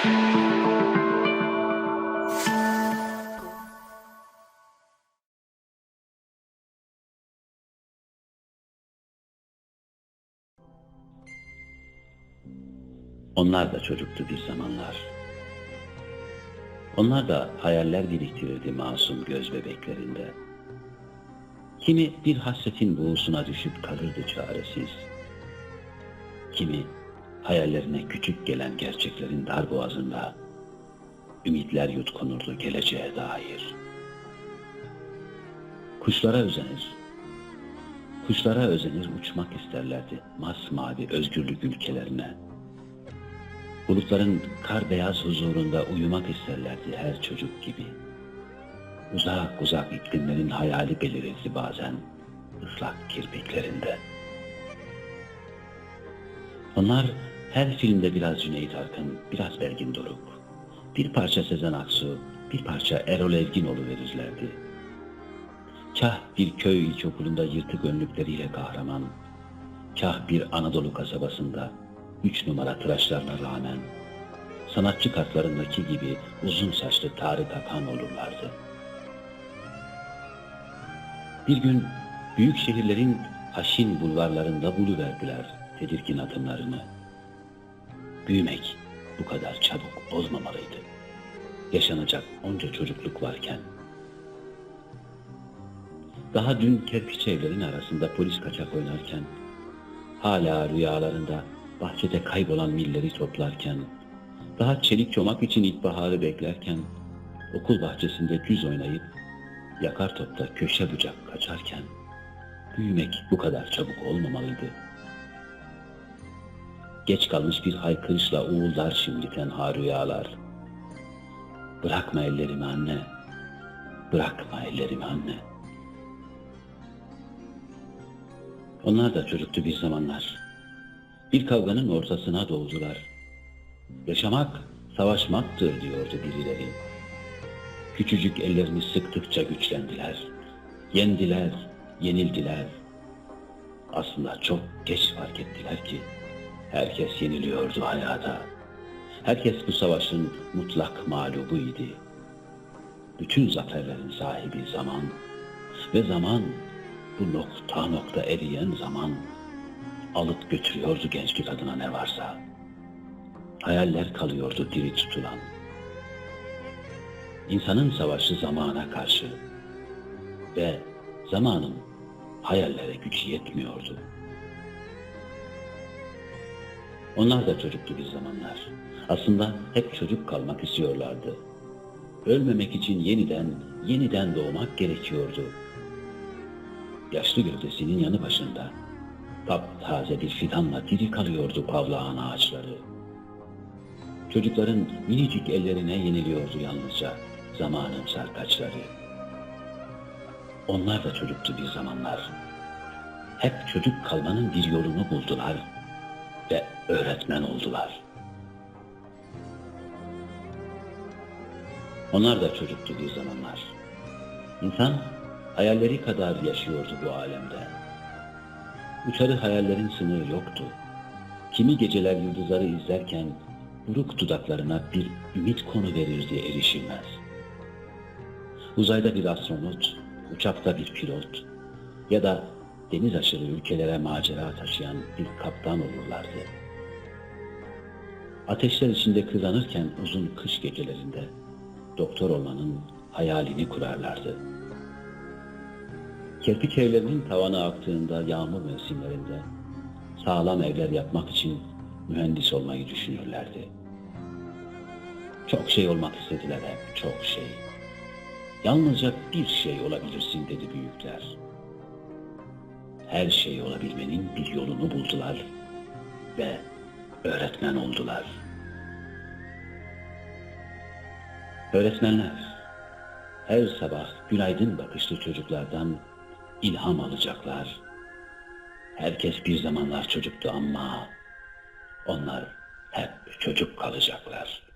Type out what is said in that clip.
Onlar da çocuktu bir zamanlar. Onlar da hayaller biriktirirdi masum göz bebeklerinde. Kimi bir hasretin buğusuna düşüp kalırdı çaresiz. Kimi hayallerine küçük gelen gerçeklerin dar boğazında ümitler yutkunurdu geleceğe dair. Kuşlara özenir, kuşlara özenir uçmak isterlerdi masmavi özgürlük ülkelerine. Bulutların kar beyaz huzurunda uyumak isterlerdi her çocuk gibi. Uzak uzak iklimlerin hayali belirirdi bazen ıslak kirpiklerinde. Onlar her filmde biraz Cüneyt Arkın, biraz Belgin Doruk, bir parça Sezen Aksu, bir parça Erol Evgin verirlerdi. Kah bir köy ilkokulunda yırtık önlükleriyle kahraman, kah bir Anadolu kasabasında üç numara tıraşlarına rağmen sanatçı kartlarındaki gibi uzun saçlı Tarık Akan olurlardı. Bir gün büyük şehirlerin haşin bulvarlarında buluverdiler tedirgin adımlarını. Büyümek bu kadar çabuk olmamalıydı. Yaşanacak onca çocukluk varken. Daha dün kerpiç evlerin arasında polis kaçak oynarken, hala rüyalarında bahçede kaybolan milleri toplarken, daha çelik çomak için ilkbaharı beklerken, okul bahçesinde cüz oynayıp, yakar topta köşe bucak kaçarken, büyümek bu kadar çabuk olmamalıydı. Geç kalmış bir haykırışla uğuldar şimdi tenha rüyalar. Bırakma ellerimi anne, bırakma ellerimi anne. Onlar da çocuktu bir zamanlar. Bir kavganın ortasına doğdular. Yaşamak, savaşmaktır diyordu birileri. Küçücük ellerini sıktıkça güçlendiler. Yendiler, yenildiler. Aslında çok geç fark ettiler ki herkes yeniliyordu hayata. Herkes bu savaşın mutlak mağlubuydu. Bütün zaferlerin sahibi zaman ve zaman bu nokta nokta eriyen zaman alıp götürüyordu genç bir kadına ne varsa. Hayaller kalıyordu diri tutulan. İnsanın savaşı zamana karşı ve zamanın hayallere gücü yetmiyordu. Onlar da çocuktu bir zamanlar. Aslında hep çocuk kalmak istiyorlardı. Ölmemek için yeniden, yeniden doğmak gerekiyordu. Yaşlı gövdesinin yanı başında taptaze bir fidanla diri kalıyordu pavlağın ağaçları. Çocukların minicik ellerine yeniliyordu yalnızca zamanın sarkaçları. Onlar da çocuktu bir zamanlar. Hep çocuk kalmanın bir yolunu buldular ve öğretmen oldular. Onlar da çocuktu bir zamanlar. İnsan hayalleri kadar yaşıyordu bu alemde. Uçarı hayallerin sınırı yoktu. Kimi geceler yıldızları izlerken buruk dudaklarına bir ümit konu verirdi erişilmez. Uzayda bir astronot, uçakta bir pilot ya da deniz aşırı ülkelere macera taşıyan bir kaptan olurlardı. Ateşler içinde kızanırken uzun kış gecelerinde doktor olmanın hayalini kurarlardı. Kerpiç evlerinin tavanı aktığında yağmur mevsimlerinde sağlam evler yapmak için mühendis olmayı düşünürlerdi. Çok şey olmak istediler hep, çok şey. Yalnızca bir şey olabilirsin dedi büyükler. Her şey olabilmenin bir yolunu buldular ve öğretmen oldular. Öğretmenler her sabah günaydın bakışlı çocuklardan ilham alacaklar. Herkes bir zamanlar çocuktu ama onlar hep çocuk kalacaklar.